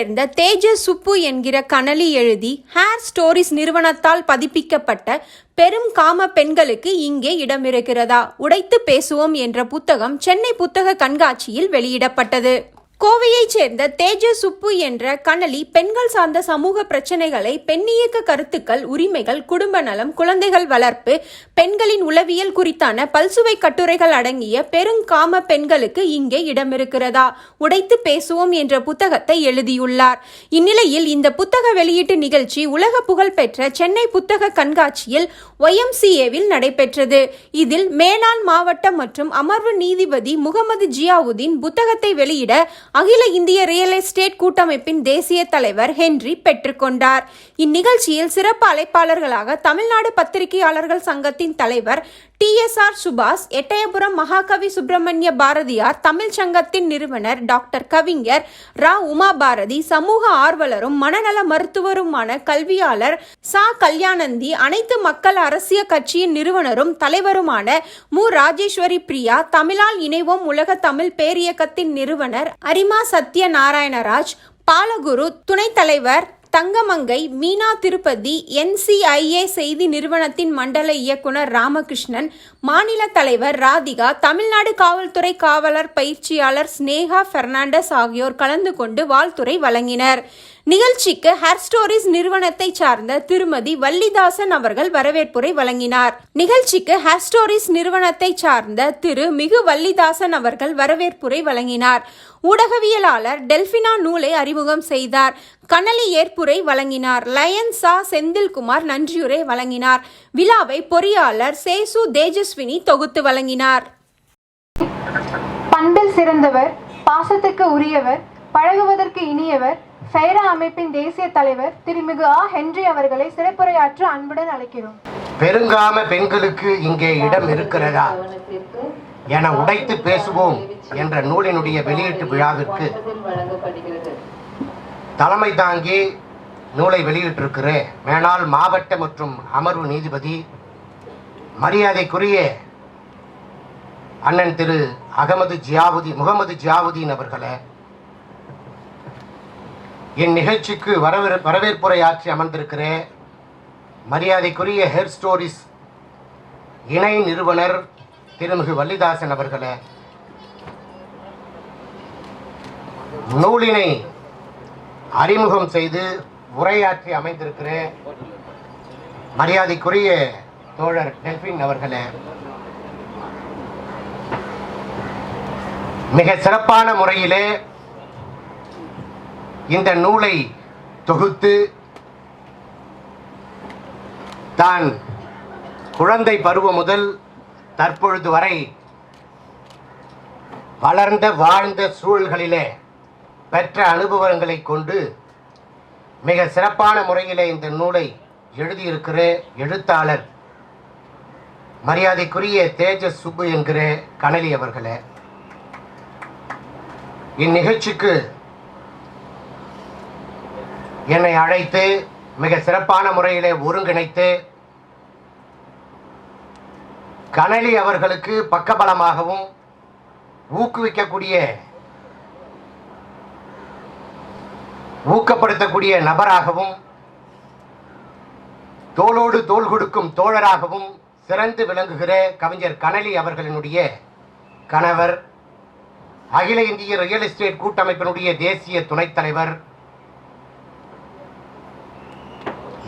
சேர்ந்த தேஜஸ் சுப்பு என்கிற கனலி எழுதி ஹேர் ஸ்டோரிஸ் நிறுவனத்தால் பதிப்பிக்கப்பட்ட பெரும் காம பெண்களுக்கு இங்கே இடம் இருக்கிறதா உடைத்து பேசுவோம் என்ற புத்தகம் சென்னை புத்தக கண்காட்சியில் வெளியிடப்பட்டது. கோவையைச் சேர்ந்த தேஜஸ் சுப்பு என்ற கனலி பெண்கள் சார்ந்த சமூக பிரச்சனைகளை பெண்ணியக்க கருத்துக்கள் உரிமைகள் குடும்ப நலம் குழந்தைகள் வளர்ப்பு பெண்களின் உளவியல் குறித்தான பல்சுவை கட்டுரைகள் அடங்கிய பெருங்காம பெண்களுக்கு இங்கே இடமிருக்கிறதா? உடைத்து பேசுவோம் என்ற புத்தகத்தை எழுதியுள்ளார். இந்நிலையில் இந்த புத்தக வெளியீட்டு நிகழ்ச்சி உலக புகழ்பெற்ற சென்னை புத்தக கண்காட்சியில் ஒய்எம்சிஏவில் நடைபெற்றது. இதில் மேலாண் மாவட்டம் மற்றும் அமர்வு நீதிபதி முகமது ஜியாவுதீன் புத்தகத்தை வெளியிட அகில இந்திய ரியல் எஸ்டேட் கூட்டமைப்பின் தேசிய தலைவர் ஹென்றி பெற்றுக்கொண்டார். இந்நிகழ்ச்சியில் சிறப்பு அழைப்பாளர்களாக தமிழ்நாடு பத்திரிகையாளர்கள் சங்கத்தின் தலைவர் டிஎஸ்ஆர் சுபாஷ் எட்டயபுரம் மகாகவி சுப்பிரமணிய பாரதியார் தமிழ் சங்கத்தின் நிறுவனர் டாக்டர் கவிஞர் ரா. உமா பாரதி சமூக ஆர்வலரும் மனநல மருத்துவருமான கல்வியாளர் சா. கல்யாணந்தி அனைத்து மக்கள் அரசியல் கட்சியின் நிறுவனரும் தலைவருமான மு. ராஜேஸ்வரி பிரியா தமிழால் இணைவோம் உலக தமிழ் பேரியக்கத்தின் நிறுவனர் அரிமா சத்ய நாராயணராஜ் பாலகுரு துணைத் தலைவர் தங்கமங்கை மீனா திருப்பதி என்சிஐஏ செய்தி நிறுவனத்தின் மண்டல இயக்குனர் ராமகிருஷ்ணன் மாநில தலைவர் ராதிகா தமிழ்நாடு காவல்துறை காவலர் பயிற்சியாளர் ஸ்னேகா பெர்னாண்டஸ் ஆகியோர் கலந்து கொண்டு வாழ்த்துரை வழங்கினர். நிகழ்ச்சிக்கு ஹேர் ஸ்டோரிஸ் நிறுவனத்தை சார்ந்த திருமதி வள்ளிதாசன் அவர்கள் வரவேற்புரை வழங்கினார். நிகழ்ச்சிக்கு ஹேர் ஸ்டோரிஸ் நிறுவனத்தை சார்ந்த திரு மிகு வள்ளிதாசன் அவர்கள் வரவேற்புரை வழங்கினார். ஊடகவியலாளர் டெல்பினா நூலை அறிமுகம் செய்தார். கனலி ஏற்புரை வழங்கினார். லயன் சா செந்தில்குமார் நன்றியுரை வழங்கினார். விழாவை பொறியாளர் சேசு தேஜஸ்வினி தொகுத்து வழங்கினார். பண்பில் சிறந்தவர் பாசத்துக்கு உரியவர் பழகுவதற்கு இனியவர் ஃபெய்ரா அமைப்பின் தேசிய தலைவர் திருமிகு ஆ. ஹென்றி அவர்களை சிறப்புரையாற்ற அன்புடன் அழைக்கிறோம். பெருங்காம பெண்களுக்கு இங்கே இடம் இருக்கிறதா? என உடைத்து பேசுவோம் என்ற நூலினுடைய வெளியீட்டு விழாவிற்கு தலைமை தாங்கி நூலை வெளியிட்டிருக்கிற மேனால் மாவட்ட மற்றும் அமர்வு நீதிபதி மரியாதைக்குரிய அண்ணன் திரு அகமது ஜியாவுதீன் முகமது ஜியாவுதீன் அவர்களை இந்நிகழ்ச்சிக்கு வரவேற வரவேற்புரை ஆற்றி அமர்ந்திருக்கிற மரியாதைக்குரிய ஹேர் ஸ்டோரிஸ் இணை நிறுவனர் திருமிகு வள்ளிதாசன் அவர்களே நூலினை அறிமுகம் செய்து உரையாற்றி அமைந்திருக்கிற மரியாதைக்குரிய தோழர் டெல்பின் அவர்களே மிக சிறப்பான முறையிலே இந்த நூலை தொகுத்து தான் குழந்தை பருவம் முதல் தற்பொழுது வரை வளர்ந்த வாழ்ந்த சூழல்களிலே பெற்ற அனுபவங்களை கொண்டு மிக சிறப்பான முறையிலே இந்த நூலை எழுதியிருக்கிற எழுத்தாளர் மரியாதைக்குரிய தேஜஸ் சுப்பு என்கிற கனலி அவர்களே இந்நிகழ்ச்சிக்கு என்னை அழைத்து மிக சிறப்பான முறையிலே ஒருங்கிணைத்து கனலி அவர்களுக்கு பக்கபலமாகவும் ஊக்குவிக்கக்கூடிய ஊக்கப்படுத்தக்கூடிய நபராகவும் தோளோடு தோள் கொடுக்கும் தோழராகவும் சிறந்து விளங்குகிற கவிஞர் கனலி அவர்களினுடைய கணவர் அகில இந்திய ரியல் எஸ்டேட் கூட்டமைப்பினுடைய தேசிய துணைத் தலைவர்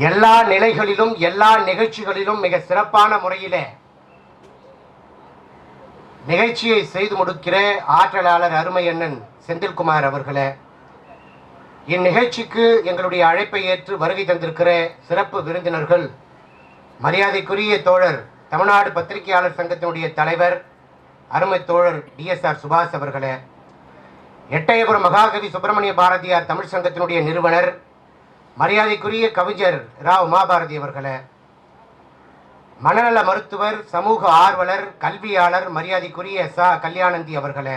எல்லா நிலைகளிலும் எல்லா நிகழ்ச்சிகளிலும் மிக சிறப்பான முறையிலே நிகழ்ச்சியை செய்து முடிக்கிற ஆற்றலாளர் அருமை அண்ணன் செந்தில்குமார் அவர்களே இந்நிகழ்ச்சிக்கு எங்களுடைய அழைப்பை ஏற்று வருகை தந்திருக்கிற சிறப்பு விருந்தினர்கள் மரியாதைக்குரிய தோழர் தமிழ்நாடு பத்திரிகையாளர் சங்கத்தினுடைய தலைவர் அருமை தோழர் டிஎஸ்ஆர் சுபாஷ் அவர்களே எட்டயபுரம் மகாகவி சுப்பிரமணிய பாரதியார் தமிழ் சங்கத்தினுடைய நிறுவனர் மரியாதைக்குரிய கவிஞர் ரா உமாபாரதி அவர்களே மனநல மருத்துவர் சமூக ஆர்வலர் கல்வியாளர் மரியாதைக்குரிய ச. கல்யாணந்தி அவர்களே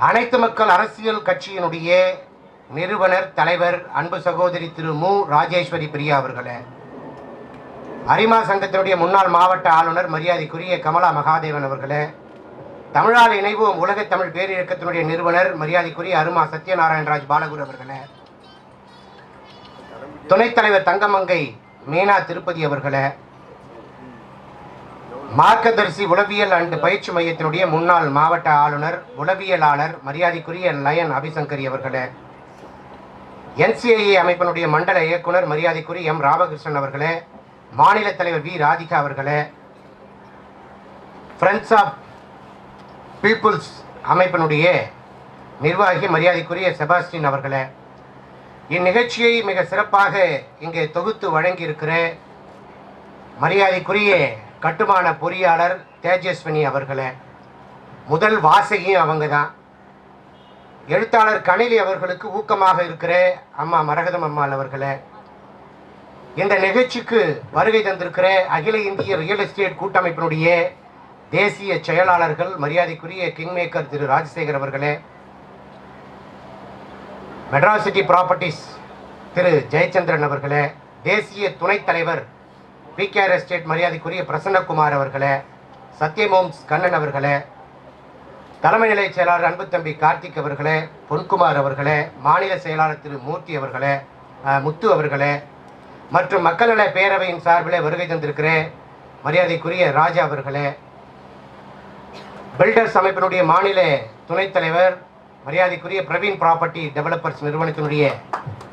அனைத்து மக்கள் அரசியல் கட்சியினுடைய நிறுவனர் தலைவர் அன்பு சகோதரி திரு. மு. ராஜேஸ்வரி பிரியா அவர்களே அரிமா சங்கத்தினுடைய முன்னாள் மாவட்ட ஆளுநர் மரியாதைக்குரிய கமலா மகாதேவன் அவர்களே தமிழால் இணைவோம் உலகத் தமிழ் பேரியக்கத்தினுடைய நிறுவனர் மரியாதைக்குரிய அருமா சத்யநாராயணராஜ் பாலகுரு அவர்களே துணைத் தலைவர் தங்கமங்கை மீனா திருப்பதி அவர்களே மார்க்கதர்சி உளவியல் அண்டு பயிற்சி மையத்தினுடைய முன்னாள் மாவட்ட ஆளுநர் உளவியலாளர் மரியாதைக்குரிய லயன் அபிசங்கரி அவர்களே என்சிஐஏ அமைப்பினுடைய மண்டல இயக்குனர் மரியாதைக்குரிய எம் ராமகிருஷ்ணன் அவர்களே மாநில தலைவர் வி ராதிகா அவர்களே ஃப்ரெண்ட்ஸ் ஆஃப் பீப்புள்ஸ் அமைப்பினுடைய நிர்வாகி மரியாதைக்குரிய செபாஸ்டின் அவர்களே இந்நிகழ்ச்சியை மிக சிறப்பாக இங்கே தொகுத்து வழங்கியிருக்கிற மரியாதைக்குரிய கட்டுமான பொறியாளர் தேஜஸ்வினி அவர்களே முதல் வாசகியும் அவங்க தான் எழுத்தாளர் கணிலி அவர்களுக்கு ஊக்கமாக இருக்கிற அம்மா மரகதம் அம்மாள் அவர்களே இந்த நிகழ்ச்சிக்கு வருகை தந்திருக்கிற அகில இந்திய ரியல் எஸ்டேட் கூட்டமைப்பினுடைய தேசிய செயலாளர்கள் மரியாதைக்குரிய கிங்மேக்கர் திரு ராஜசேகர் அவர்களே மெட்ராசிட்டி ப்ராப்பர்ட்டிஸ் திரு ஜெயச்சந்திரன் அவர்களே தேசிய துணைத் தலைவர் பிகேஆர் எஸ்டேட் மரியாதைக்குரிய பிரசன்னகுமார் அவர்களே சத்யமோம்ஸ் கண்ணன் அவர்களே தலைமை நிலைய செயலாளர் அன்பு தம்பி கார்த்திக் அவர்களே பொன்குமார் அவர்களே மாநில செயலாளர் திரு மூர்த்தி அவர்களே முத்து அவர்களே மற்றும் மக்கள் நல பேரவையின் சார்பில் வருகை தந்திருக்கிற மரியாதைக்குரிய ராஜா அவர்களே பில்டர்ஸ் அமைப்பினுடைய மாநில துணைத் தலைவர் மரியாதைக்குரிய பிரவீன் ப்ராப்பர்ட்டி டெவலப்பர்ஸ் நிறுவனத்தினுடைய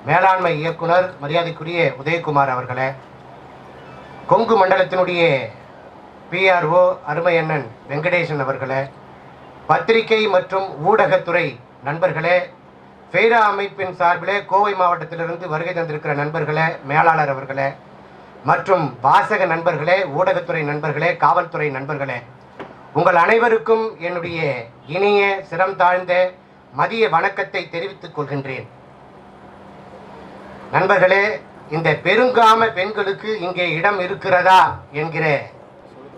மேலாண்மை இயக்குனர் மரியாதைக்குரிய உதயகுமார் அவர்களே கொங்கு மண்டலத்தினுடைய பிஆர்ஓ அருமையண்ணன் வெங்கடேசன் அவர்களே பத்திரிகை மற்றும் ஊடகத்துறை நண்பர்களே ஃபெய்ரா அமைப்பின் சார்பிலே கோவை மாவட்டத்திலிருந்து வருகை தந்திருக்கிற நண்பர்களே மேலாளர் அவர்களே மற்றும் வாசக நண்பர்களே ஊடகத்துறை நண்பர்களே காவல்துறை நண்பர்களே உங்கள் அனைவருக்கும் என்னுடைய இனிய சிரம் தாழ்ந்த மதிய வணக்கத்தை தெரிவித்துக் கொள்கின்றேன். நண்பர்களே இந்த பெருங்காம பெண்களுக்கு இங்கே இடம் இருக்கிறதா என்கிற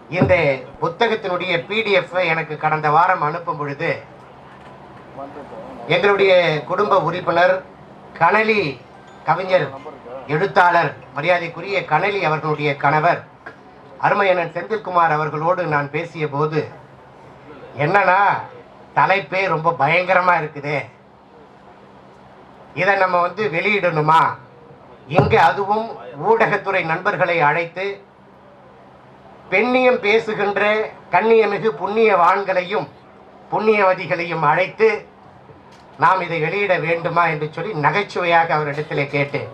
இந்த புத்தகத்தினுடைய பிடிஎஃப் எனக்கு கடந்த வாரம் அனுப்பும் பொழுது எங்களுடைய குடும்ப உறுப்பினர் கனலி கவிஞர் எழுத்தாளர் மரியாதைக்குரிய கனலி அவர்களுடைய கணவர் அருமையனன் செந்தில்குமார் அவர்களோடு நான் பேசிய போது என்னன்னா தலைப்பே ரொம்ப பயங்கரமா இருக்குதே. இதை நம்ம வந்து வெளியிடணுமா? இங்க அதுவும் ஊடகத்துறை நண்பர்களை அழைத்து பெண்ணியம் பேசுகின்ற கண்ணியமிகு புண்ணியவான்களையும் புண்ணியவதிகளையும் அழைத்து நாம் இதை வெளியிட வேண்டுமா என்று சொல்லி நகைச்சுவையாக அவரிடத்தில் கேட்டேன்.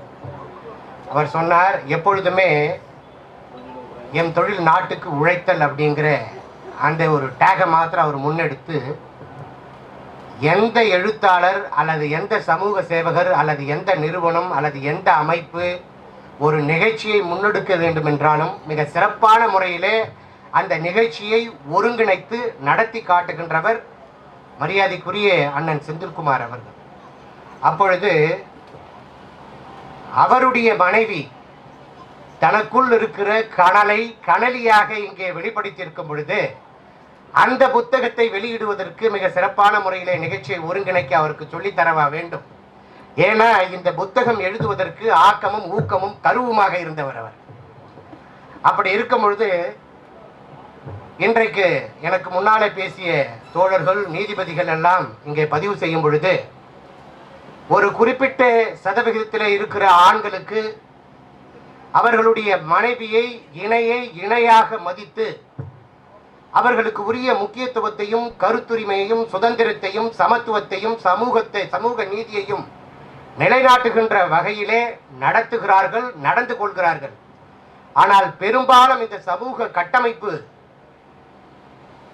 அவர் சொன்னார் எப்பொழுதுமே என் தொழில் நாட்டுக்கு உழைத்தல் அப்படிங்கிற அந்த ஒரு டேகை மாத்திரம் அவர் முன்னெடுத்து எந்த எழுத்தாளர் அல்லது எந்த சமூக சேவகர் அல்லது எந்த நிறுவனம் அல்லது எந்த அமைப்பு ஒரு நிகழ்ச்சியை முன்னெடுக்க வேண்டும் என்றாலும் மிக சிறப்பான முறையிலே அந்த நிகழ்ச்சியை ஒருங்கிணைத்து நடத்தி காட்டுகின்றவர் மரியாதைக்குரிய அண்ணன் செந்தில்குமார் அவர்கள். அப்பொழுது அவருடைய மனைவி தனக்குள் இருக்கிற கனலை கனலியாக இங்கே வெளிப்படுத்தியிருக்கும் பொழுது அந்த புத்தகத்தை வெளியிடுவதற்கு மிக சிறப்பான முறையிலே நிகழ்ச்சியை ஒருங்கிணைக்க அவருக்கு சொல்லித்தரவா வேண்டும். ஏன்னா இந்த புத்தகம் எழுதுவதற்கு ஆக்கமும் ஊக்கமும் கருவுமாக இருந்தவர் அவர். அப்படி இருக்கும் பொழுது இன்றைக்கு எனக்கு முன்னாலே பேசிய தோழர்கள் நீதிபதிகள் எல்லாம் இங்கே பதிவு செய்யும் பொழுது ஒரு குறிப்பிட்ட சதவிகிதத்தில் இருக்கிற ஆண்களுக்கு அவர்களுடைய மனைவியை இணையை இணையாக மதித்து அவர்களுக்கு உரிய முக்கியத்துவத்தையும் கருத்துரிமையையும் சுதந்திரத்தையும் சமத்துவத்தையும் சமூகத்தை சமூக நீதியையும் நிலைநாட்டுகின்ற வகையிலே நடத்துகிறார்கள் நடந்து கொள்கிறார்கள். ஆனால் பெரும்பாலும் இந்த சமூக கட்டமைப்பு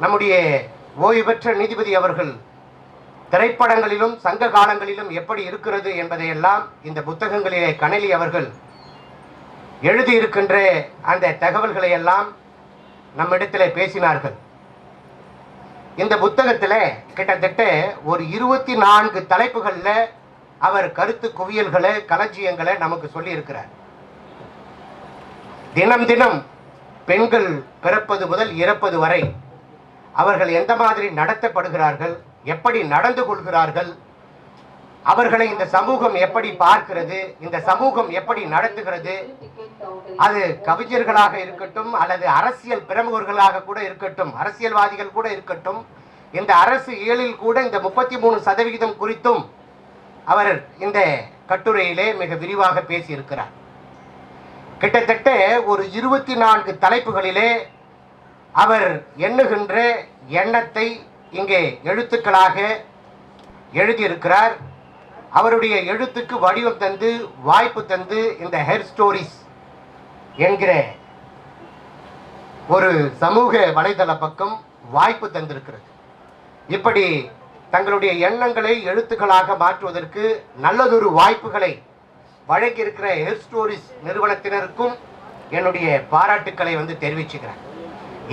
நம்முடைய ஓய்வு பெற்ற நீதிபதி அவர்கள் திரைப்படங்களிலும் சங்க காலங்களிலும் எப்படி இருக்கிறது என்பதையெல்லாம் இந்த புத்தகங்களிலே கனலி அவர்கள் எழுதியிருக்கின்ற அந்த தகவல்களை எல்லாம் நம்மிடத்திலே பேசினார்கள். இந்த புத்தகத்தில் கிட்டத்தட்ட ஒரு இருபத்தி நான்கு தலைப்புகளில் அவர் கருத்து குவியல்களை களஞ்சியங்களை நமக்கு சொல்லியிருக்கிறார். தினம் தினம் பெண்கள் பிறப்பது முதல் இறப்பது வரை அவர்கள் எந்த மாதிரி நடத்தப்படுகிறார்கள் எப்படி நடந்து கொள்கிறார்கள் அவர்களை இந்த சமூகம் எப்படி பார்க்கிறது இந்த சமூகம் எப்படி நடத்துகிறது அது கவிஞர்களாக இருக்கட்டும் அல்லது அரசியல் பிரமுகர்களாக கூட இருக்கட்டும் அரசியல்வாதிகள் கூட இருக்கட்டும் இந்த அரசு இயலில் கூட இந்த முப்பத்தி மூணு சதவிகிதம் குறித்தும் அவர் இந்த கட்டுரையிலே மிக விரிவாக பேசியிருக்கிறார். கிட்டத்தட்ட ஒரு இருபத்தி நான்கு தலைப்புகளிலே அவர் எண்ணுகின்ற எண்ணத்தை இங்கே எழுத்துக்களாக எழுதியிருக்கிறார். அவருடைய எழுத்துக்கு வடிவம் தந்து வாய்ப்பு தந்து இந்த ஹெர் ஸ்டோரிஸ் என்கிற ஒரு சமூக வலைதள பக்கம் வாய்ப்பு தந்திருக்கிறது. இப்படி தங்களுடைய எண்ணங்களை எழுத்துக்களாக மாற்றுவதற்கு நல்லதொரு வாய்ப்புகளை வழங்கியிருக்கிற ஹெர் ஸ்டோரிஸ் நிறுவனத்தினருக்கும் என்னுடைய பாராட்டுக்களை வந்து தெரிவிச்சுக்கிறேன்.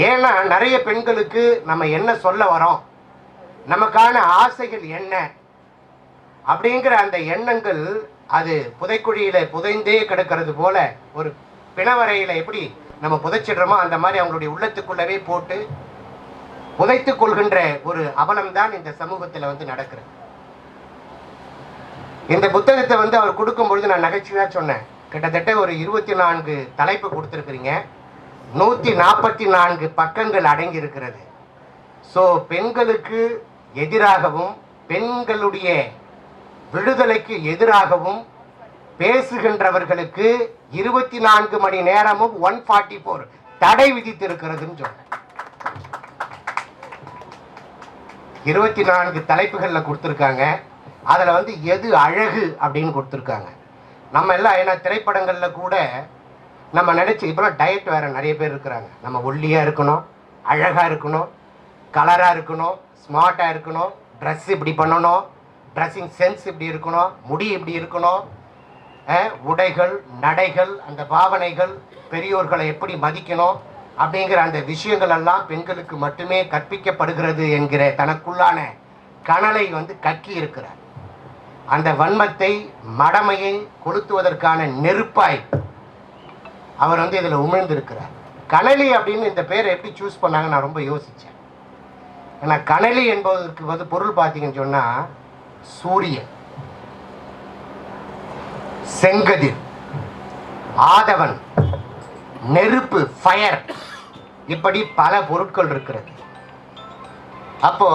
ஏன்னா நிறைய பெண்களுக்கு நம்ம என்ன சொல்ல வரோம்? நமக்கான ஆசைகள் என்ன? அப்படிங்கிற அந்த எண்ணங்கள் அது புதைக்குழியில புதைந்தே கிடக்கிறது போல ஒரு பிணவரையில எப்படி நம்ம புதைச்சிடுறோமோ அந்த மாதிரி அவங்களுடைய உள்ளத்துக்குள்ளவே போட்டு புதைத்துக் கொள்கின்ற ஒரு அவலம் தான் இந்த சமூகத்தில் வந்து நடக்கிறது. இந்த புத்தகத்தை வந்து அவர் கொடுக்கும் பொழுது நான் நகைச்சுவையாக சொன்னேன். கிட்டத்தட்ட ஒரு இருபத்தி நான்கு தலைப்பு கொடுத்துருக்குறீங்க. நூற்றி நாற்பத்தி நான்கு பக்கங்கள் அடங்கி இருக்கிறது ஸோ பெண்களுக்கு எதிராகவும் பெண்களுடைய விடுதலைக்கு எதிராகவும் பேசுகின்றவர்களுக்கு இருபத்தி நான்கு மணி நேரமும் ஒன் ஃபார்ட்டி ஃபோர் தடை விதித்திருக்கிறதுன்னு சொன்னேன் இருபத்தி நான்கு தலைப்புகளில் கொடுத்துருக்காங்க. அதில் வந்து எது அழகு அப்படின்னு கொடுத்துருக்காங்க. நம்ம எல்லாம் ஏன்னா திரைப்படங்களில் கூட நம்ம நினச்சி இப்போலாம் டயட் வேறு நிறைய பேர் இருக்கிறாங்க. நம்ம ஒல்லியாக இருக்கணும் அழகாக இருக்கணும் கலராக இருக்கணும் ஸ்மார்ட்டாக இருக்கணும் ட்ரெஸ் இப்படி பண்ணணும் ட்ரெஸ்ஸிங் சென்ஸ் இப்படி இருக்கணும் முடி இப்படி இருக்கணும் உடைகள் நடைகள் அந்த பாவனைகள் பெரியோர்களை எப்படி மதிக்கணும் அப்படிங்கிற அந்த விஷயங்கள் எல்லாம் பெண்களுக்கு மட்டுமே கற்பிக்கப்படுகிறது என்கிற தனக்குள்ளான கனலை வந்து கக்கி இருக்கிறார். அந்த வன்மத்தை மடமையை கொளுத்துவதற்கான நெருப்பாய் அவர் வந்து இதில் உமிழ்ந்திருக்கிறார். கனலி அப்படின்னு இந்த பேரை எப்படி சூஸ் பண்ணாங்க நான் ரொம்ப யோசித்தேன் ஏன்னா கனலி என்பதற்கு வந்து பொருள் பார்த்தீங்கன்னு சொன்னால் சூரியன் செங்கதிர் ஆதவன் நெருப்பு ஃபயர் இப்படி பல பொருட்கள் இருக்கிறது. அப்போ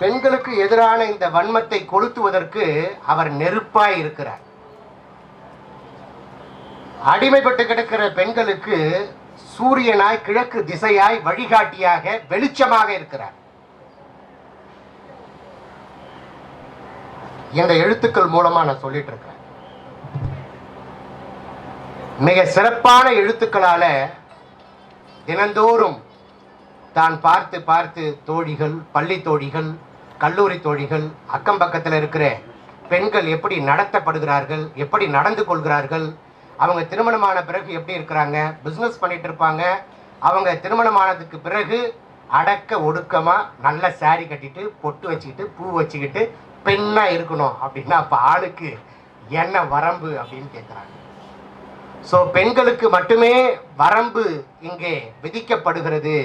பெண்களுக்கு எதிரான இந்த வன்மத்தை கொளுத்துவதற்கு அவர் நெருப்பாய் இருக்கிறார். அடிமைப்பட்டு கிடக்கிற பெண்களுக்கு சூரியனாய் கிழக்கு திசையாய் வழிகாட்டியாக வெளிச்சமாக இருக்கிறார். எங்க எழுத்துக்கள் மூலமா நான் சொல்லிட்டு இருக்கிறேன் மிக சிறப்பான எழுத்துக்களால தினந்தோறும் தான் பார்த்து பார்த்து தோழிகள் பள்ளி தோழிகள் கல்லூரி தோழிகள் அக்கம் பக்கத்தில் இருக்கிற பெண்கள் எப்படி நடத்தப்படுகிறார்கள் எப்படி நடந்து கொள்கிறார்கள் அவங்க திருமணமான பிறகு எப்படி இருக்கிறாங்க பிஸ்னஸ் பண்ணிட்டு இருப்பாங்க அவங்க திருமணமானதுக்கு பிறகு அடக்க ஒடுக்கமாக நல்ல சாரி கட்டிட்டு பொட்டு வச்சுக்கிட்டு பூ வச்சுக்கிட்டு பெண்ணா இருக்கணும் அப்படின்னா அப்ப ஆளுக்கு என்ன வரம்பு அப்படின்னு கேட்குறாங்க ஸோ பெண்களுக்கு மட்டுமே வரம்பு இங்கே விதிக்கப்படுகிறது.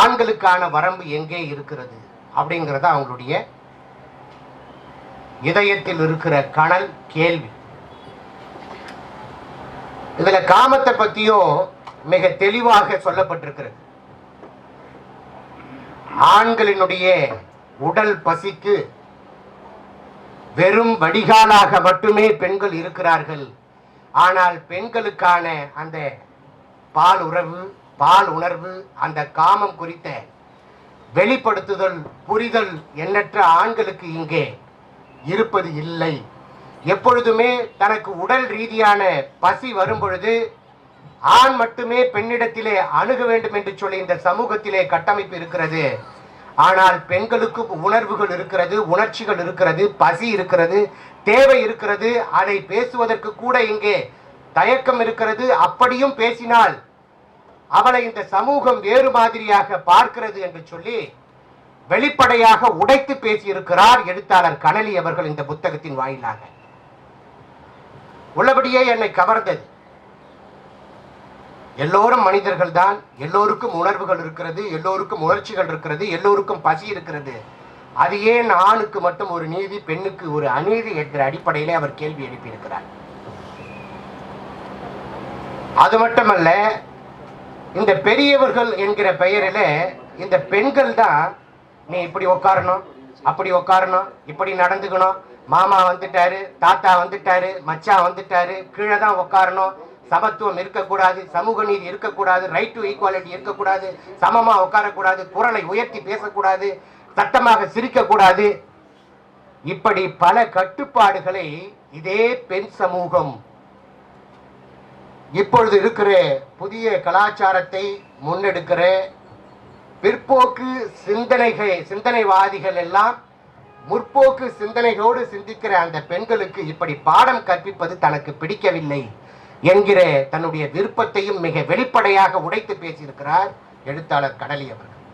ஆண்களுக்கான வரம்பு எங்கே இருக்கிறது அப்படிங்கிறத அவங்களுடைய இதயத்தில் இருக்கிற கனல் கேள்வி. இதுல காமத்தை பத்தியும் மிக தெளிவாக சொல்லப்பட்டிருக்கிறது. ஆண்களினுடைய உடல் பசிக்கு வெறும் வடிகாலாக மட்டுமே பெண்கள் இருக்கிறார்கள். ஆனால் பெண்களுக்கான அந்த பால் உறவு பால் உணர்வு அந்த காமம் குறித்த வெளிப்படுத்துதல் புரிதல் எண்ணற்ற ஆண்களுக்கு இங்கே இருப்பது இல்லை. எப்பொழுதுமே தனக்கு உடல் ரீதியான பசி வரும் பொழுது ஆண் மட்டுமே பெண்ணிடத்திலே அணுக வேண்டும் என்று சொல்லி இந்த சமூகத்திலே கட்டமைப்பு இருக்கிறது. ஆனால் பெண்களுக்கும் உணர்வுகள் இருக்கிறது உணர்ச்சிகள் இருக்கிறது பசி இருக்கிறது தேவை இருக்கிறது. அதை பேசுவதற்கு கூட இங்கே தயக்கம் இருக்கிறது. அப்படியும் பேசினால் அவளை இந்த சமூகம் வேறு மாதிரியாக பார்க்கிறது என்று சொல்லி வெளிப்படையாக உடைத்து பேசியிருக்கிறார் எழுத்தாளர் கனலி அவர்கள் இந்த புத்தகத்தின் வாயிலாக. உள்ளபடியே என்னை கவர்ந்தது. எல்லோரும் மனிதர்கள் தான் எல்லோருக்கும் உணர்வுகள் இருக்கிறது எல்லோருக்கும் உணர்ச்சிகள் இருக்கிறது எல்லோருக்கும் பசி இருக்கிறது. அது ஏன் ஆணுக்கு மட்டும் ஒரு நீதி பெண்ணுக்கு ஒரு அநீதி என்கிற அடிப்படையிலே அவர் கேள்வி எழுப்பியிருக்கிறார். அது மட்டுமல்ல இந்த பெரியவர்கள் என்கிற பெயரில் இந்த பெண்கள் தான் நீ இப்படி உட்காரணும் அப்படி உட்காரணும் இப்படி நடந்துக்கணும். மாமா வந்துட்டாரு தாத்தா வந்துட்டாரு மச்சான் வந்துட்டாரு கீழே தான் உட்காரணும் சமத்துவம் இருக்கக்கூடாது சமூக நீதி இருக்கக்கூடாது ரைட் டு ஈக்குவாலிட்டி இருக்கக்கூடாது சமமாக உட்காரக்கூடாது குரலை உயர்த்தி பேசக்கூடாது சட்டமாக சிரிக்கக்கூடாது. இப்படி பல கட்டுப்பாடுகளை இதே பெண் சமூகம் இப்பொழுது இருக்கிற புதிய கலாச்சாரத்தை முன்னெடுக்கிற பிற்போக்கு சிந்தனைகள் சிந்தனைவாதிகள் எல்லாம் முற்போக்கு சிந்தனைகளோடு சிந்திக்கிற அந்த பெண்களுக்கு இப்படி பாடம் கற்பிப்பது தனக்கு பிடிக்கவில்லை. என்கிற தன்னுடைய விருப்பத்தையும் மிக வெளிப்படையாக உடைத்து பேசியிருக்கிறார் எழுத்தாளர் கடலி அவர்கள்.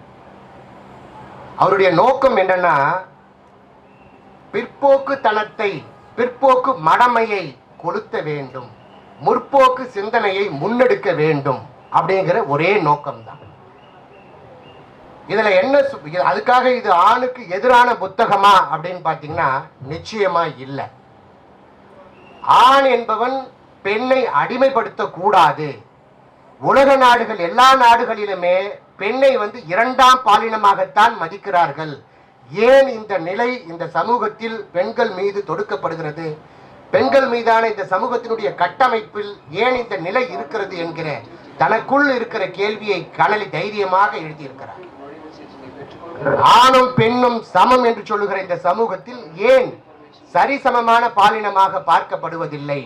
அவருடைய நோக்கம் என்னன்னா பிற்போக்கு தனத்தை பிற்போக்கு மடமையை கொளுத்த வேண்டும் முற்போக்கு சிந்தனையை முன்னெடுக்க வேண்டும் அப்படிங்கிற ஒரே நோக்கம்தான். இதுல என்ன அதுக்காக இது ஆணுக்கு எதிரான புத்தகமா அப்படின்னு பாத்தீங்கன்னா நிச்சயமா இல்லை. ஆண் என்பவன் பெண்ணை அடிமைப்படுத்த கூடாது உலக நாடுகள் எல்லா நாடுகளிலுமே பெண்ணை வந்து இரண்டாம் பாலினமாகத்தான் மதிக்கிறார்கள். ஏன் இந்த நிலை இந்த சமூகத்தில் பெண்கள் மீது தொடுக்கப்படுகிறது? பெண்கள் மீதான இந்த சமூகத்தினுடைய கட்டமைப்பில் ஏன் இந்த நிலை இருக்கிறது என்கிற தனக்குள் இருக்கிற கேள்வியை கனலி தைரியமாக எழுதியிருக்கிறார். ஆணும் பெண்ணும் சமம் என்று சொல்லுகிற இந்த சமூகத்தில் ஏன் சரிசமமான பாலினமாக பார்க்கப்படுவதில்லை?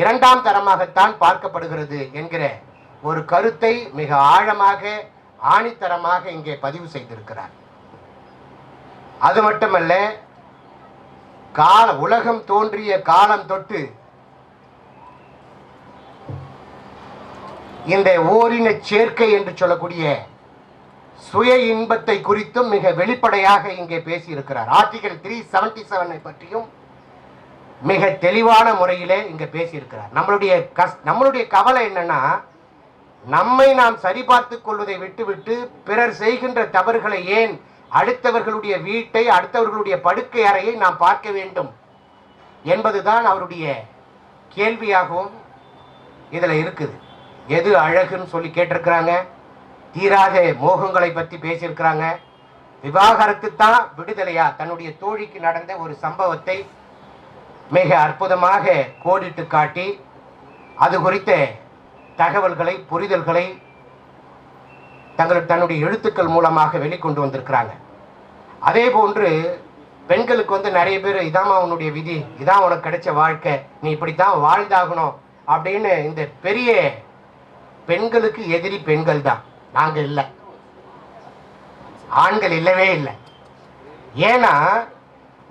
இரண்டாம் தரமாகத்தான் பார்க்கப்படுகிறது என்கிற ஒரு கருத்தை மிக ஆழமாக ஆணித்தரமாக இங்கே பதிவு செய்திருக்கிறார். அது மட்டுமல்ல கால உலகம் தோன்றிய காலம் தொட்டு இந்த ஓரின சேர்க்கை என்று சொல்லக்கூடிய சுய இன்பத்தை குறித்தும் மிக வெளிப்படையாக இங்கே பேசியிருக்கிறார். ஆர்டிகல் த்ரீ செவன்டி செவனை பற்றியும் மிக தெளிவான முறையிலே இங்க பேசியிருக்கிறார். நம்மளுடைய கஸ் நம்மளுடைய கவலை என்னன்னா நம்மை நாம் சரிபார்த்து கொள்வதை விட்டுவிட்டு பிறர் செய்கின்ற தவறுகளை ஏன் அடுத்தவர்களுடைய வீட்டை அடுத்தவர்களுடைய படுக்கை அறையை நாம் பார்க்க வேண்டும் என்பதுதான் அவருடைய கேள்வியாகவும் இதில் இருக்குது. எது அழகுன்னு சொல்லி கேட்டிருக்கிறாங்க. தீராத மோகங்களை பற்றி பேசியிருக்கிறாங்க. விவாகரத்து தான் விடுதலையா? தன்னுடைய தோழிக்கு நடந்த ஒரு சம்பவத்தை மிக அற்புதமாக கோடிட்டு காட்டி அது குறித்த தகவல்களை புரிதல்களை தங்கள் தன்னுடைய எழுத்துக்கள் மூலமாக வெளிக்கொண்டு வந்திருக்கிறாங்க. அதே போன்று பெண்களுக்கு வந்து நிறைய பேர் இதாம்மா உன்னுடைய விதி இதான் உனக்கு கிடைச்ச வாழ்க்கை நீ இப்படித்தான் வாழ்ந்தாகணும். அப்படின்னு இந்த பெரிய பெண்களுக்கு எதிரி பெண்கள் தான். நாங்கள் இல்லை. ஆண்கள் இல்லவே இல்லை. ஏன்னா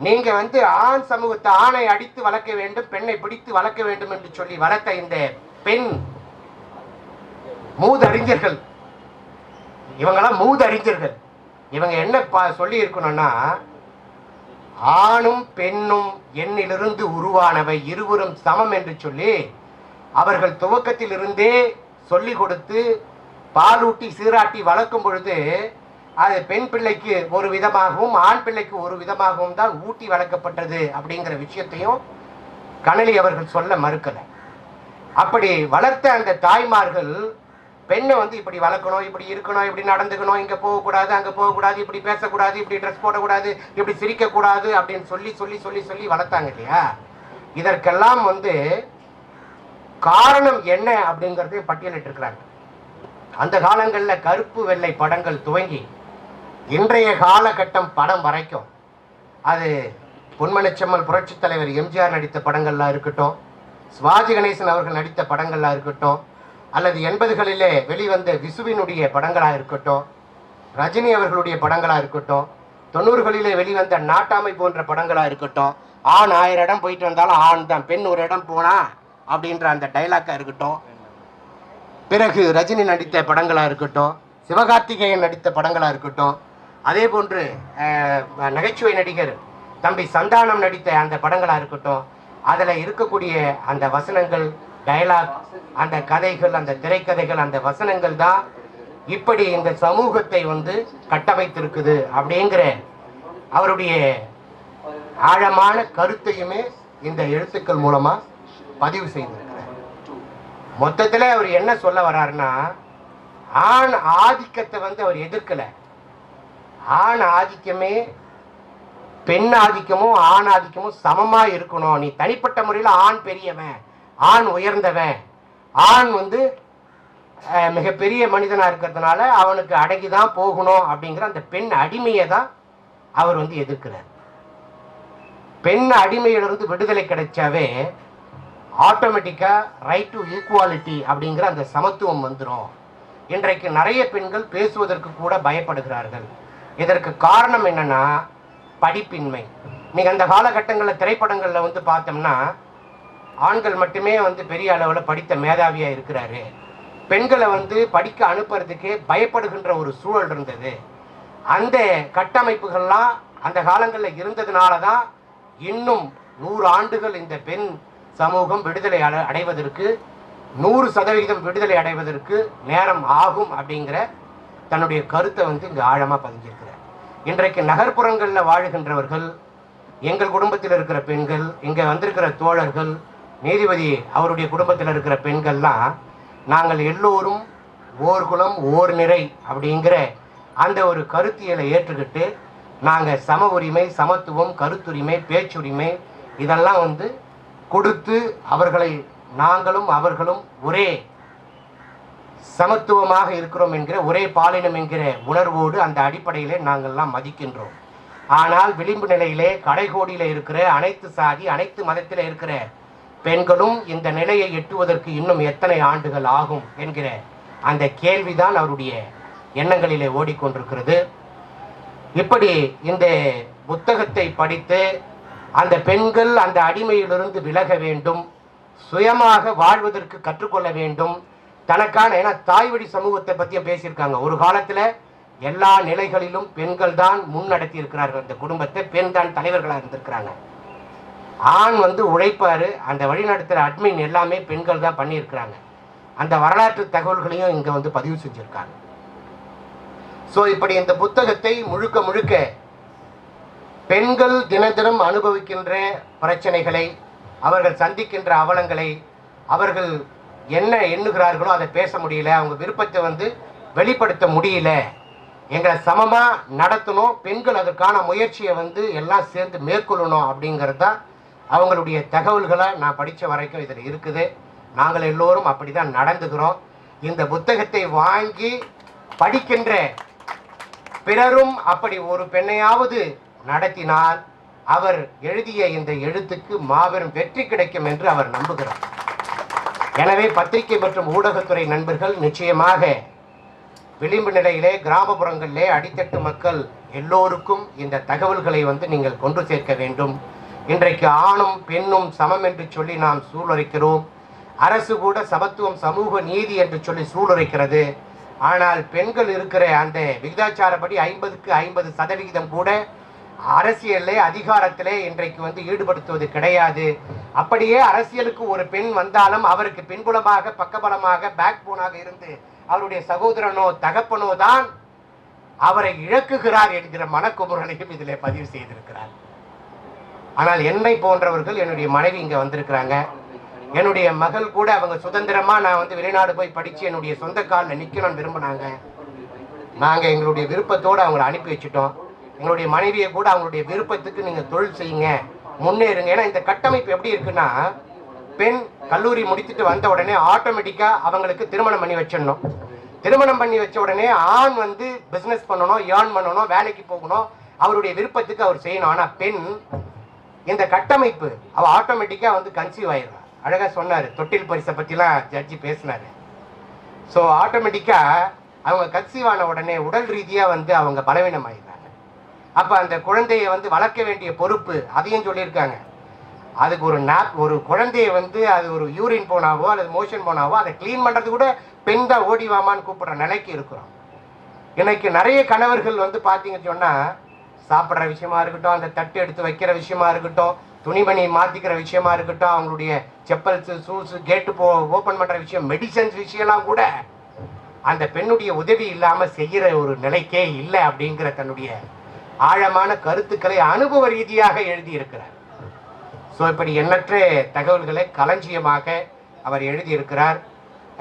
நீங்க வந்து ஆண் சமூகத்தை ஆணை அடித்து வளர்க்க வேண்டும் பெண்ணை பிடித்து வளர்க்க வேண்டும் என்று சொல்லி வளர்த்த இந்த பெண் மூதறிஞர்கள். இவங்கெல்லாம் மூதறிஞர்கள். இவங்க என்ன சொல்லி இருக்கணும்னா ஆணும் பெண்ணும் எண்ணிலிருந்து உருவானவை இருவரும் சமம் என்று சொல்லி அவர்கள் துவக்கத்திலிருந்தே சொல்லி கொடுத்து பாலூட்டி சீராட்டி வளர்க்கும் பொழுது அது பெண் பிள்ளைக்கு ஒரு விதமாகவும் ஆண் பிள்ளைக்கு ஒரு விதமாகவும் தான் ஊட்டி வளர்க்கப்பட்டது அப்படிங்கிற விஷயத்தையும் கனலி அவர்கள் சொல்ல மறுக்கலை. அப்படி வளர்த்த அந்த தாய்மார்கள் பெண்ணை வந்து இப்படி வளர்க்கணும் இப்படி இருக்கணும் இப்படி நடந்துக்கணும் இங்கே போகக்கூடாது அங்கே போகக்கூடாது இப்படி பேசக்கூடாது இப்படி ட்ரெஸ் போடக்கூடாது இப்படி சிரிக்கக்கூடாது அப்படின்னு சொல்லி சொல்லி சொல்லி சொல்லி வளர்த்தாங்க இல்லையா? இதற்கெல்லாம் வந்து காரணம் என்ன அப்படிங்கறதை பட்டியலிட்டிருக்கிறாங்க. அந்த காலங்களில் கருப்பு வெள்ளை படங்கள் துவங்கி இன்றைய காலகட்டம் படம் வரைக்கும் அது பொன்மனச்செம்மல் புரட்சித் தலைவர் எம்ஜிஆர் நடித்த படங்கள்லாம் இருக்கட்டும் சிவாஜி கணேசன் அவர்கள் நடித்த படங்கள்லாம் இருக்கட்டும் அல்லது எண்பதுகளிலே வெளிவந்த விசுவினுடைய படங்களாக இருக்கட்டும் ரஜினி அவர்களுடைய படங்களாக இருக்கட்டும் தொண்ணூறுகளிலே வெளிவந்த நாட்டாமை போன்ற படங்களாக இருக்கட்டும் ஆண் ஆயிரம் இடம் போயிட்டு வந்தாலும் ஆண் தான் பெண் ஒரு இடம் போனா அப்படின்ற அந்த டைலாக்காக இருக்கட்டும். பிறகு ரஜினி நடித்த படங்களாக இருக்கட்டும் சிவகார்த்திகேயன் நடித்த படங்களாக இருக்கட்டும் அதே போன்று நகைச்சுவை நடிகர் தம்பி சந்தானம் நடித்த அந்த படங்களாக இருக்கட்டும் அதில் இருக்கக்கூடிய அந்த வசனங்கள் டயலாக் அந்த கதைகள் அந்த திரைக்கதைகள் அந்த வசனங்கள் தான் இப்படி இந்த சமூகத்தை வந்து கட்டமைத்திருக்குது அப்படிங்கிற அவருடைய ஆழமான கருத்தையுமே இந்த எழுத்துக்கள் மூலமாக பதிவு செய்திருக்கிறார். மொத்தத்தில் அவர் என்ன சொல்ல வர்றாருன்னா ஆண் ஆதிக்கத்தை வந்து அவர் எதிர்க்கலை. ஆண் ஆதிக்கமே பெண் ஆதிக்கமும் ஆண் ஆதிக்கமும் சமமா இருக்கணும். நீ தனிப்பட்ட முறையில் ஆண் பெரியவன் ஆண் உயர்ந்தவன். ஆண் வந்து மிகப்பெரிய மனிதனா இருக்கிறதுனால அவனுக்கு அடங்கி தான் போகணும் அப்படிங்கிற அந்த பெண் அடிமையை தான் அவர் வந்து எதிர்க்கிறார். பெண் அடிமையிலிருந்து விடுதலை கிடைச்சாவே ஆட்டோமேட்டிக்கா ரைட் டு ஈக்குவாலிட்டி அப்படிங்கிற அந்த சமத்துவம் வந்துடும் இன்றைக்கு நிறைய பெண்கள் பேசுவதற்கு கூட பயப்படுகிறார்கள். இதற்கு காரணம் என்னன்னா படிப்பின்மை. நீங்க அந்த காலகட்டங்களில் திரைப்படங்களில் வந்து பார்த்தோம்னா ஆண்கள் மட்டுமே வந்து பெரிய அளவில் படித்த மேதாவியாக இருக்கிறாரு. பெண்களை வந்து படிக்க அனுப்புறதுக்கே பயப்படுகின்ற ஒரு சூழல் இருந்தது. அந்த கட்டமைப்புகள்லாம் அந்த காலங்களில் இருந்ததுனால தான் இன்னும் நூறு ஆண்டுகள் இந்த பெண் சமூகம் விடுதலை அடைவதற்கு நூறு சதவிகிதம் விடுதலை அடைவதற்கு நேரம் ஆகும் அப்படிங்கிற தன்னுடைய கருத்தை வந்து இங்கே ஆழமாக பதிஞ்சிருக்கிறார். இன்றைக்கு நகர்ப்புறங்களில் வாழுகின்றவர்கள் எங்கள் குடும்பத்தில் இருக்கிற பெண்கள் இங்கே வந்திருக்கிற தோழர்கள் நீதிபதி அவருடைய குடும்பத்தில் இருக்கிற பெண்கள்லாம் நாங்கள் எல்லோரும் ஓர் குலம் ஓர் நிறை அப்படிங்கிற அந்த ஒரு கருத்தியலை ஏற்றுக்கிட்டு நாங்கள் சம உரிமை சமத்துவம் கருத்துரிமை பேச்சுரிமை இதெல்லாம் வந்து கொடுத்து அவர்களை நாங்களும் அவர்களும் ஒரே சமத்துவமாக இருக்கிறோம் என்கிற ஒரே பாலினம் என்கிற உணர்வோடு அந்த அடிப்படையிலே நாங்கள்லாம் மதிக்கின்றோம். ஆனால் விளிம்பு நிலையிலே கடைகோடியில் இருக்கிற அனைத்து சாதி அனைத்து மதத்தில் இருக்கிற பெண்களும் இந்த நிலையை எட்டுவதற்கு இன்னும் எத்தனை ஆண்டுகள் ஆகும் என்கிற அந்த கேள்விதான் அவருடைய எண்ணங்களிலே ஓடிக்கொண்டிருக்கிறது. இப்படி இந்த புத்தகத்தை படித்து அந்த பெண்கள் அந்த அடிமையிலிருந்து விலக வேண்டும் சுயமாக வாழ்வதற்கு கற்றுக்கொள்ள வேண்டும் தனக்கான ஏன்னா தாய்வழி சமூகத்தை பற்றியும் பேசியிருக்காங்க. ஒரு காலத்தில் எல்லா நிலைகளிலும் பெண்கள் தான் முன்னடத்தி இருக்கிறார்கள் அந்த குடும்பத்தை பெண் தான் தலைவர்களாக இருந்திருக்கிறாங்க. ஆண் வந்து உழைப்பாரு. அந்த வழிநடத்துகிற அட்மின் எல்லாமே பெண்கள் தான் பண்ணியிருக்கிறாங்க. அந்த வரலாற்று தகவல்களையும் இங்கே வந்து பதிவு செஞ்சுருக்காங்க. ஸோ இப்படி இந்த புத்தகத்தை முழுக்க முழுக்க பெண்கள் தினதினம் அனுபவிக்கின்ற பிரச்சனைகளை அவர்கள் சந்திக்கின்ற அவலங்களை அவர்கள் என்ன எண்ணுகிறார்களோ அதை பேச முடியல. அவங்க விருப்பத்தை வந்து வெளிப்படுத்த முடியல. எங்களை சமமாக நடத்தணும். பெண்கள் அதற்கான முயற்சியை வந்து எல்லாம் சேர்ந்து மேற்கொள்ளணும் அப்படிங்கிறது தான் அவங்களுடைய தகவல்களை நான் படித்த வரைக்கும் இதில் இருக்குது. நாங்கள் எல்லோரும் அப்படி தான் நடந்துக்கிறோம் இந்த புத்தகத்தை வாங்கி படிக்கின்ற பிறரும் அப்படி ஒரு பெண்ணையாவது நடத்தினால் அவர் எழுதிய இந்த எழுத்துக்கு மாபெரும் வெற்றி கிடைக்கும் என்று அவர் நம்புகிறார். எனவே பத்திரிகை மற்றும் ஊடகத்துறை நண்பர்கள் நிச்சயமாக விளிம்பு நிலையிலே கிராமப்புறங்களிலே அடித்தட்டு மக்கள் எல்லோருக்கும் இந்த தகவல்களை வந்து நீங்கள் கொண்டு சேர்க்க வேண்டும். இன்றைக்கு ஆணும் பெண்ணும் சமம் என்று சொல்லி நாம் சூளுரைக்கிறோம். அரசு கூட சமத்துவம் சமூக நீதி என்று சொல்லி சூளுரைக்கிறது. ஆனால் பெண்கள் இருக்கிற அந்த விகிதாச்சாரப்படி ஐம்பதுக்கு ஐம்பது சதவிகிதம் கூட அரசியலே அதிகாரத்திலே இன்றைக்கு வந்து ஈடுபடுத்துவது கிடையாது. அப்படியே அரசியலுக்கு ஒரு பெண் வந்தாலும் அவருக்கு பின்புலமாக பக்கபலமாக பேக் போனாக இருந்து அவருடைய சகோதரனோ தகப்பனோ தான் அவரை இழக்குகிறார் என்கிற மனக்குமுறலையும் இதில் பதிவு செய்திருக்கிறார். ஆனால் என்னை போன்றவர்கள் என்னுடைய மனைவி இங்கே வந்திருக்கிறாங்க. என்னுடைய மகள் கூட அவங்க சுதந்திரமா நான் வந்து வெளிநாடு போய் படிச்சு என்னுடைய சொந்த காலில் விரும்பினாங்க. நாங்கள் எங்களுடைய விருப்பத்தோடு அவங்களை அனுப்பி வச்சுட்டோம். உங்களுடைய மனைவியை கூட அவங்களுடைய விருப்பத்துக்கு நீங்கள் தொழில் செய்யுங்க முன்னேறுங்க. ஏன்னா இந்த கட்டமைப்பு எப்படி இருக்குன்னா பெண் கல்லூரி முடித்துட்டு வந்த உடனே ஆட்டோமேட்டிக்காக அவங்களுக்கு திருமணம் பண்ணி வச்சிடணும். திருமணம் பண்ணி வச்ச உடனே ஆண் வந்து பிஸ்னஸ் பண்ணணும் ஏர்ன் பண்ணணும் வேலைக்கு போகணும். அவருடைய விருப்பத்துக்கு அவர் செய்யணும். ஆனால் பெண் இந்த கட்டமைப்பு அவள் ஆட்டோமேட்டிக்காக வந்து கன்சீவ் ஆயிடுறா. அழகாக சொன்னார். தொட்டில் பரிசை பற்றிலாம் ஜட்ஜி பேசினார். ஸோ ஆட்டோமேட்டிக்காக அவங்க கன்சீவ் ஆன உடனே உடல் ரீதியாக வந்து அவங்க பலவீனம் ஆயிடுறாங்க அப்ப அந்த குழந்தையை வந்து வளர்க்க வேண்டிய பொறுப்பு அதையும் சொல்லியிருக்காங்க. அதுக்கு ஒரு நாப் ஒரு குழந்தைய வந்து அது ஒரு யூரின் போனாவோ அல்லது மோஷன் போனாவோ அதை க்ளீன் பண்றது கூட பெண் தான் ஓடி வாமான்னு கூப்பிடுற நிலைக்கு இருக்கிறோம். இன்னைக்கு நிறைய கணவர்கள் வந்து பார்த்தீங்கன்னு சொன்னா சாப்பிட்ற விஷயமா இருக்கட்டும் அந்த தட்டு எடுத்து வைக்கிற விஷயமா இருக்கட்டும் துணிமணி மாத்திக்கிற விஷயமா இருக்கட்டும் அவங்களுடைய செப்பல்ஸ் ஷூஸ் கேட்டு போ ஓப்பன் பண்ற விஷயம் மெடிசன்ஸ் விஷயம்லாம் கூட அந்த பெண்ணுடைய உதவி இல்லாம செய்யற ஒரு நிலைக்கே இல்லை அப்படிங்கிற தன்னுடைய ஆழமான கருத்துக்களை அனுபவ ரீதியாக எழுதியிருக்கிறார். ஸோ இப்படி எண்ணற்ற தகவல்களை களஞ்சியமாக அவர் எழுதியிருக்கிறார்.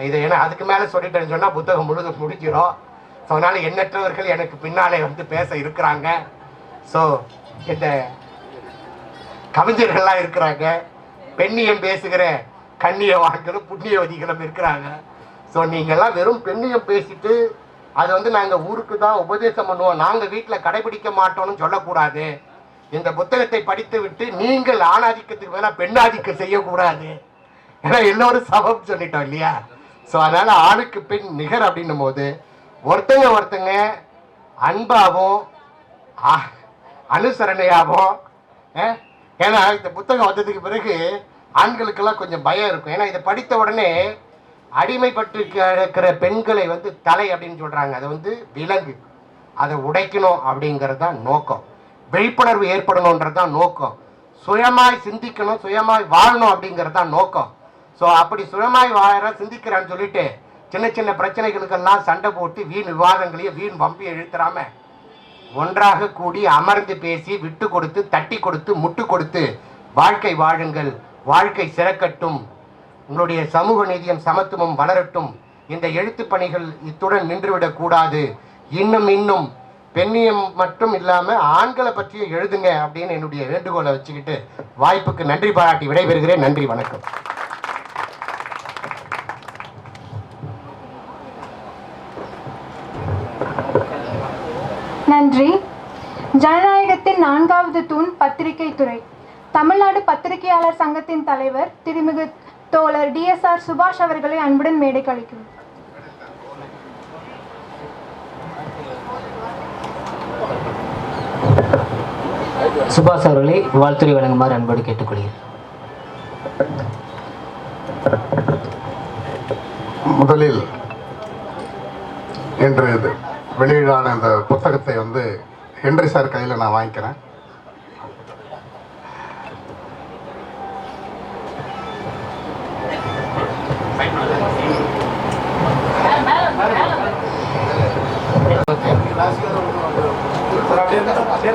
இதை ஏன்னா அதுக்கு மேலே சொல்லிட்டேன்னு சொன்னால் புத்தகம் முழுதும் முடிஞ்சிடும் ஸோ அதனால் எண்ணற்றவர்கள் எனக்கு பின்னாலே வந்து பேச இருக்கிறாங்க. ஸோ இந்த கவிஞர்கள்லாம் இருக்கிறாங்க. பெண்ணியம் பேசுகிற கண்ணியவான்களும் புண்ணியவதிகளும் இருக்கிறாங்க. ஸோ நீங்கள்லாம் வெறும் பெண்ணியம் பேசிட்டு அது வந்து நாங்கள் ஊருக்கு தான் உபதேசம் பண்ணுவோம். நாங்கள் வீட்டில் கடைபிடிக்க மாட்டோம்னு சொல்லக்கூடாது. இந்த புத்தகத்தை படித்து விட்டு நீங்கள் ஆணாதிக்கத்துக்கு மேலே பெண்ணாதிக்கம் செய்யக்கூடாது. ஏன்னா எல்லோரும் சமம் சொல்லிட்டோம் இல்லையா? ஸோ அதனால் ஆணுக்கு பெண் நிகர் அப்படின்னும் போது ஒருத்தங்க ஒருத்தங்க அன்பாகவும் அனுசரணையாகவும் ஏன்னா இந்த புத்தகம் வந்ததுக்கு பிறகு ஆண்களுக்கெல்லாம் கொஞ்சம் பயம் இருக்கும். ஏன்னா இதை படித்த உடனே அடிமைப்பட்டு கிடக்கிற பெண்களை வந்து தலை அப்படின்னு சொல்றாங்க. அது வந்து விலங்கு. அதை உடைக்கணும் அப்படிங்கிறது தான் நோக்கம். விழிப்புணர்வு ஏற்படணுன்றது தான் நோக்கம். சுயமாய் சிந்திக்கணும் சுயமாய் வாழணும் அப்படிங்கிறது தான் நோக்கம். ஸோ அப்படி சுயமாய் வாழ சிந்திக்கிறான்னு சொல்லிட்டு சின்ன சின்ன பிரச்சனைகளுக்கெல்லாம் சண்டை போட்டு வீண் விவாதங்களையும் வீண் வம்பி இழுத்துறாம ஒன்றாக கூடி அமர்ந்து பேசி விட்டு கொடுத்து தட்டி கொடுத்து முட்டு கொடுத்து வாழ்க்கை வாழுங்கள். வாழ்க்கை சிறக்கட்டும். உங்களுடைய சமூக நீதியும் சமத்துவம் வளரட்டும். இந்த எழுத்து பணிகள் இத்துடன் நின்றுவிடக் கூடாது. இன்னும் இன்னும் பெண்ணியம் மட்டும் இல்லாம ஆண்களை பற்றியும் எழுதுங்க அப்படின்னு என்னுடைய வேண்டுகோளை வச்சுக்கிட்டு வாய்ப்புக்கு நன்றி பாராட்டி விடைபெறுகிறேன். நன்றி வணக்கம். நன்றி. ஜனநாயகத்தின் நான்காவது தூண் பத்திரிகை துறை. தமிழ்நாடு பத்திரிகையாளர் சங்கத்தின் தலைவர் திருமிகு தோழர் டிஎஸ்ஆர் சுபாஷ் அவர்களை அன்புடன் மேடைக்கு அழைக்கிறோம் சுபாஷ் அவர்களை வாழ்த்துறை வழங்குமாறு அன்போடு கேட்டுக்கொள்கிறேன். முதலில் இன்று இது வெளியீடான இந்த புத்தகத்தை வந்து ஹென்றி சார் கையில் நான் வாங்கிக்கிறேன். ஓகே